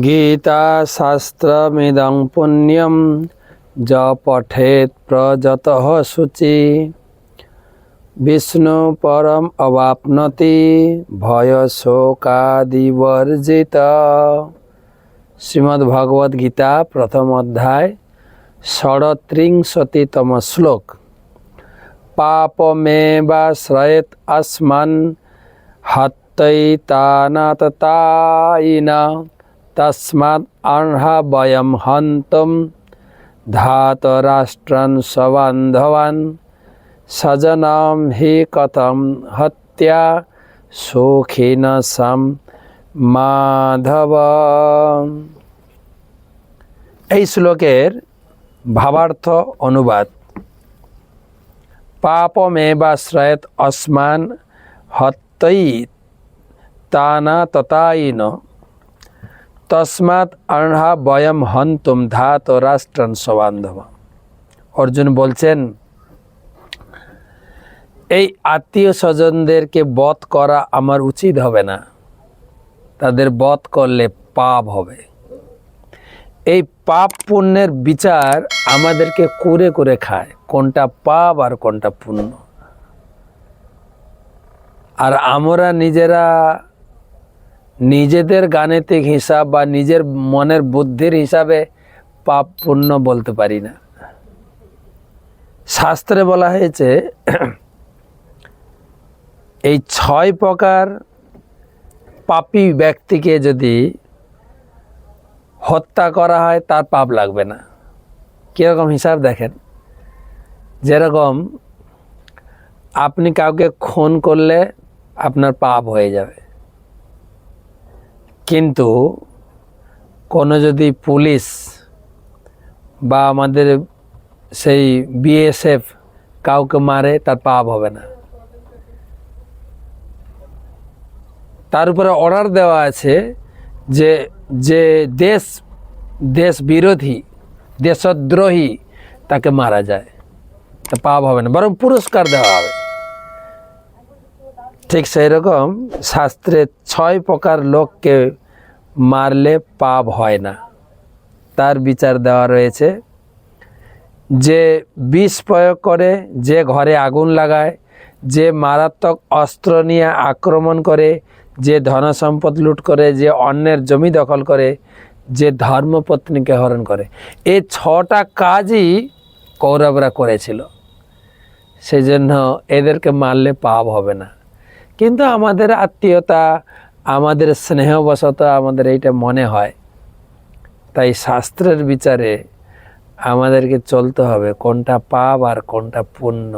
গীতাশাস্ত্রমিদং পুণ্যম য পঠেত প্রযত শুচি বিষ্ণু পরম অবাপনতি ভয় শোকাদিবর্জিত শ্রীমদ্ ভগবদ গীতা প্রথম অধ্যায় ষড়ত্রিংশতিতম শ্লোক পাপমেবাশ্রয়েত আসমান হত্যৈতানাতায়িনা তস্মাৎ আর্হা বয়ম হন্তম ধাতরাষ্ট্রান সবান্ধবান সজনাম হি কথম হত্যা সুখিন সাম মাধব এই শ্লোকের ভাবার্থ অনুবাদ। পাপমেবাশ্রয়েত অস্মান হত্যই তানা ততাইন তসমাৎ আর্হা বয়ম হন্তুম ধাত রাষ্ট্রান সবান্ধব। অর্জুন বলছেন, এই আত্মীয় স্বজনদেরকে বধ করা আমার উচিত হবে না। তাদের বধ করলে পাপ হবে। এই পাপ পুণ্যের বিচার আমাদেরকে করে করে খায়, কোনটা পাপ আর কোনটা পুণ্য। আর আমরা নিজেরা নিজেদের গাণিতিক হিসাব বা নিজের মনের বুদ্ধির হিসাবে পাপ পুণ্য বলতে পারি না। শাস্ত্রে বলা হয়েছে, এই ছয় প্রকার পাপী ব্যক্তিকে যদি হত্যা করা হয়, তার পাপ লাগবে না। কীরকম হিসাব দেখেন? যেরকম আপনি কাউকে খুন করলে আপনার পাপ হয়ে যাবে। কিন্তু কোনো যদি পুলিশ বা আমাদের সেই বিএসএফ কাউকে মারে, তার পাপ হবে না। তার উপরে অর্ডার দেওয়া আছে যে যে দেশ দেশ বিরোধী, দেশদ্রোহী তাকে মারা যায়। তা পাপ হবে না, বরং পুরস্কার দেওয়া হবে। ঠিক সেই রকম শাস্ত্রে ছয় প্রকার লোককে মারলে পাপ হয় না। তার বিচার দেওয়া রয়েছে। যে বিষ প্রয়োগ করে, যে ঘরে আগুন লাগায়, যে মারাত্মক অস্ত্র নিয়ে আক্রমণ করে, যে ধন সম্পদ লুট করে, যে অন্যের জমি দখল করে, যে ধর্মপত্নীকে হরণ করে। এই ছটা কাজই কৌরবরা করেছিল। সেই জন্য এদেরকে মারলে পাপ হবে না। কিন্তু আমাদের আত্মীয়তা, আমাদের স্নেহবশত আমাদের এইটা মনে হয়। তাই শাস্ত্রের বিচারে আমাদেরকে চলতে হবে কোনটা পাপ আর কোনটা পুণ্য।